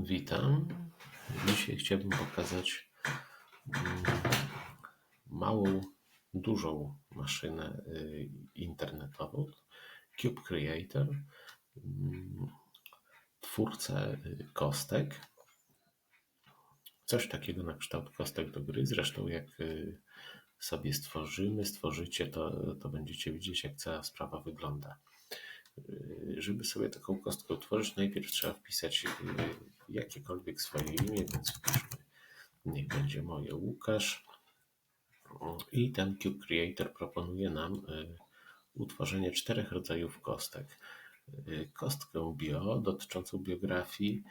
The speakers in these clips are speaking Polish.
Witam. Dzisiaj chciałbym pokazać mm, małą, dużą maszynę y, internetową, Cube Creator, mm, twórcę y, kostek. Coś takiego na kształt kostek do gry. Zresztą jak y, sobie stworzymy, stworzycie, to, to będziecie widzieć, jak cała sprawa wygląda. Żeby sobie taką kostkę utworzyć, najpierw trzeba wpisać jakiekolwiek swoje imię, więc wpiszmy, niech będzie moje Łukasz. I ten Cube Creator proponuje nam y, utworzenie czterech rodzajów kostek. Y, kostkę bio dotyczącą biografii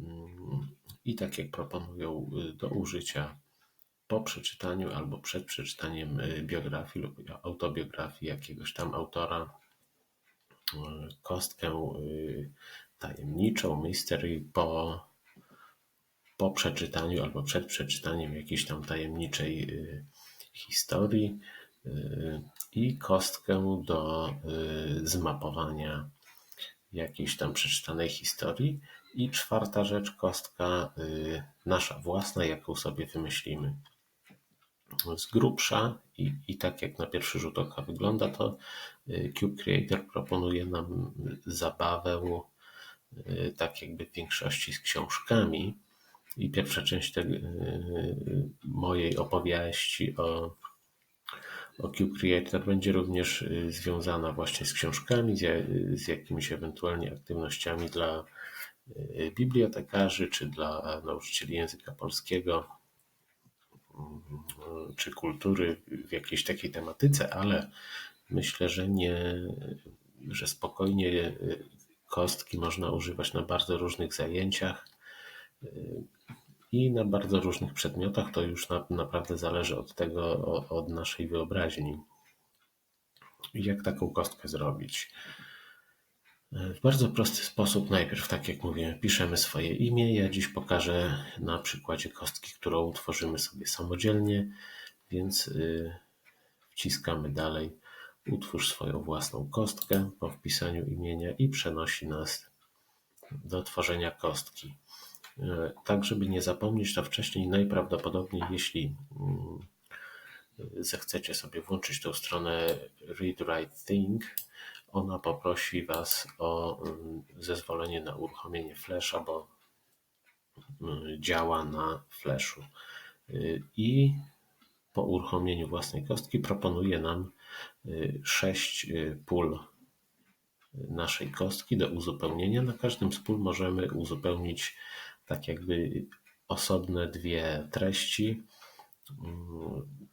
mm, i tak jak proponują y, do użycia po przeczytaniu albo przed przeczytaniem biografii lub autobiografii jakiegoś tam autora, kostkę tajemniczą, mystery po, po przeczytaniu albo przed przeczytaniem jakiejś tam tajemniczej y, historii y, i kostkę do y, zmapowania jakiejś tam przeczytanej historii. I czwarta rzecz, kostka nasza własna, jaką sobie wymyślimy. Z grubsza i, i tak jak na pierwszy rzut oka wygląda, to Cube Creator proponuje nam zabawę Y, tak jakby w większości z książkami. I pierwsza część te, y, mojej opowieści o, o Cube Creator będzie również y, związana właśnie z książkami, z, z jakimiś ewentualnie aktywnościami dla bibliotekarzy czy dla nauczycieli języka polskiego czy kultury w jakiejś takiej tematyce, ale myślę, że nie, że spokojnie Kostki można używać na bardzo różnych zajęciach i na bardzo różnych przedmiotach. To już na, naprawdę zależy od tego, od naszej wyobraźni. Jak taką kostkę zrobić? W bardzo prosty sposób, najpierw, tak jak mówiłem, piszemy swoje imię. Ja dziś pokażę na przykładzie kostki, którą utworzymy sobie samodzielnie, więc y, wciskamy dalej Utwórz swoją własną kostkę po wpisaniu imienia i przenosi nas do tworzenia kostki. E, tak, żeby nie zapomnieć, to wcześniej najprawdopodobniej, jeśli mm, zechcecie sobie włączyć tą stronę Read Write Think, ona poprosi Was o mm, zezwolenie na uruchomienie Flasha, bo mm, działa na Flashu. E, I po uruchomieniu własnej kostki proponuje nam y, sześć y, pól naszej kostki do uzupełnienia. Na każdym z pól możemy uzupełnić tak jakby osobne dwie treści, mm,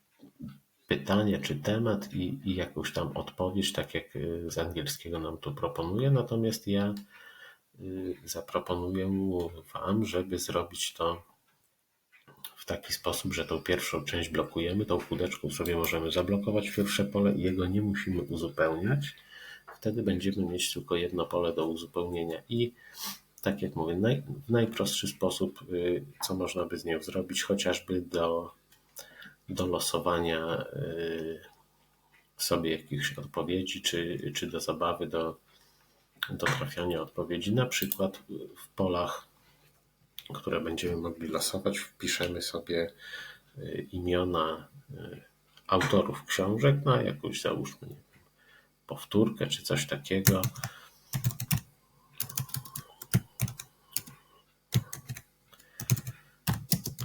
pytanie czy temat i, i jakąś tam odpowiedź, tak jak y, z angielskiego nam tu proponuje. Natomiast ja zaproponuję Wam, żeby zrobić to w taki sposób, że tą pierwszą część blokujemy, tą kółdeczką sobie możemy zablokować pierwsze pole i jego nie musimy uzupełniać. Wtedy będziemy mieć tylko jedno pole do uzupełnienia i tak jak mówię, naj, w najprostszy sposób, y, co można by z nią zrobić, chociażby do, do losowania y, sobie jakichś odpowiedzi, czy, czy do zabawy, do, do trafiania odpowiedzi, na przykład w polach które będziemy mogli losować, wpiszemy sobie y, imiona y, autorów książek na jakąś załóżmy nie wiem, powtórkę czy coś takiego.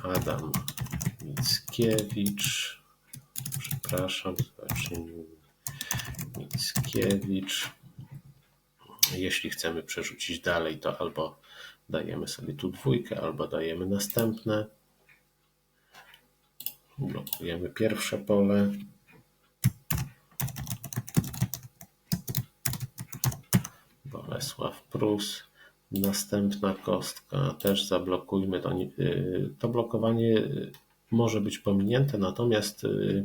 Adam Mickiewicz, przepraszam, Mickiewicz. Jeśli chcemy przerzucić dalej, to albo Dajemy sobie tu dwójkę albo dajemy następne. Blokujemy pierwsze pole. Bolesław Prus. Następna kostka też zablokujmy. To, y, to blokowanie może być pominięte, natomiast y,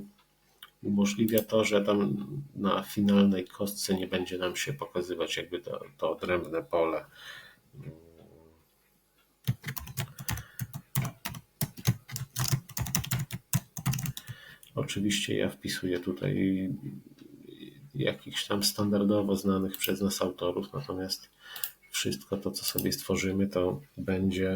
umożliwia to, że tam na finalnej kostce nie będzie nam się pokazywać jakby to, to odrębne pole. Oczywiście ja wpisuję tutaj jakichś tam standardowo znanych przez nas autorów, natomiast wszystko to, co sobie stworzymy, to będzie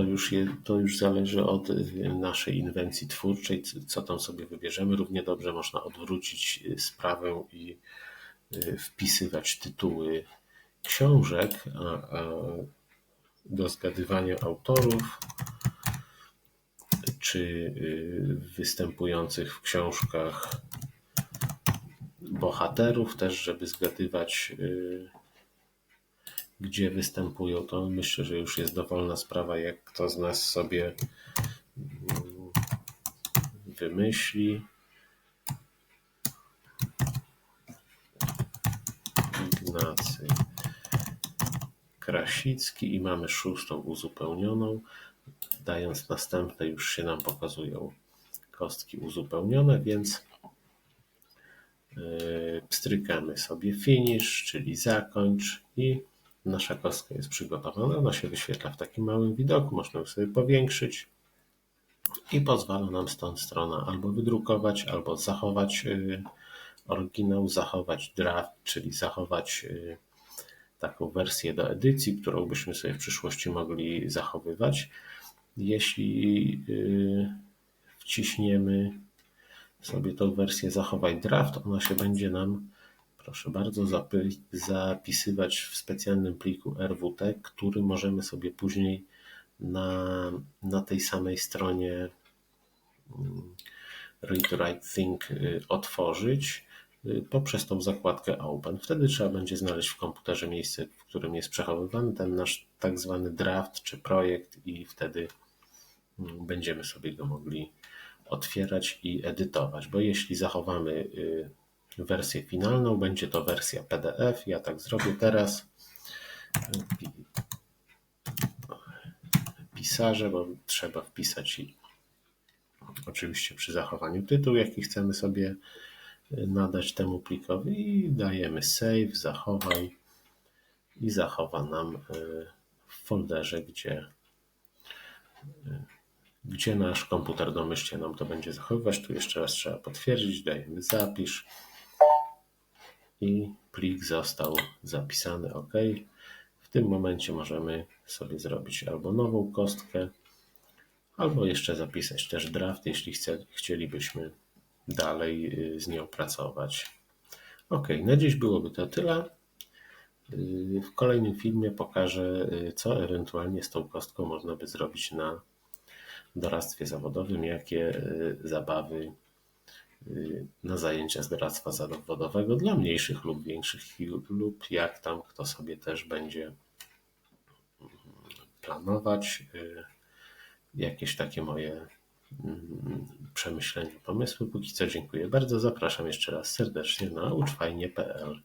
to już, je, to już zależy od y, naszej inwencji twórczej, co tam sobie wybierzemy. Równie dobrze można odwrócić y, sprawę i y, wpisywać tytuły książek, a, a do zgadywania autorów czy występujących w książkach bohaterów, też żeby zgadywać gdzie występują, to myślę, że już jest dowolna sprawa, jak kto z nas sobie mm, wymyśli. Ignacy Krasicki i mamy szóstą uzupełnioną. Dając następne już się nam pokazują kostki uzupełnione, więc yy, pstrykamy sobie finish, czyli zakończ i Nasza kostka jest przygotowana, ona się wyświetla w takim małym widoku, można ją sobie powiększyć i pozwala nam stąd strona albo wydrukować, albo zachować y, oryginał, zachować draft, czyli zachować y, taką wersję do edycji, którą byśmy sobie w przyszłości mogli zachowywać. Jeśli y, wciśniemy sobie tą wersję zachować draft, ona się będzie nam proszę bardzo, zapisywać w specjalnym pliku RWT, który możemy sobie później na, na tej samej stronie mm, Read Write Think y, otworzyć y, poprzez tą zakładkę Open. Wtedy trzeba będzie znaleźć w komputerze miejsce, w którym jest przechowywany ten nasz tak zwany draft czy projekt i wtedy mm, będziemy sobie go mogli otwierać i edytować, bo jeśli zachowamy y, wersję finalną. Będzie to wersja PDF. Ja tak zrobię teraz. Pisarze, bo trzeba wpisać i oczywiście przy zachowaniu tytułu, jaki chcemy sobie nadać temu plikowi i dajemy save, zachowaj i zachowa nam e, w folderze, gdzie, e, gdzie nasz komputer domyślnie nam to będzie zachowywać. Tu jeszcze raz trzeba potwierdzić, dajemy zapisz i plik został zapisany OK. W tym momencie możemy sobie zrobić albo nową kostkę, albo jeszcze zapisać też draft, jeśli chce, chcielibyśmy dalej y, z nią pracować. Ok, na dziś byłoby to tyle. Y, w kolejnym filmie pokażę, y, co ewentualnie z tą kostką można by zrobić na doradztwie zawodowym, jakie zabawy na zajęcia z doradztwa zawodowego dla mniejszych lub większych lub jak tam kto sobie też będzie planować. Y, jakieś takie moje mm, przemyślenia, pomysły. Póki co dziękuję bardzo. Zapraszam jeszcze raz serdecznie na uczfajnie.pl.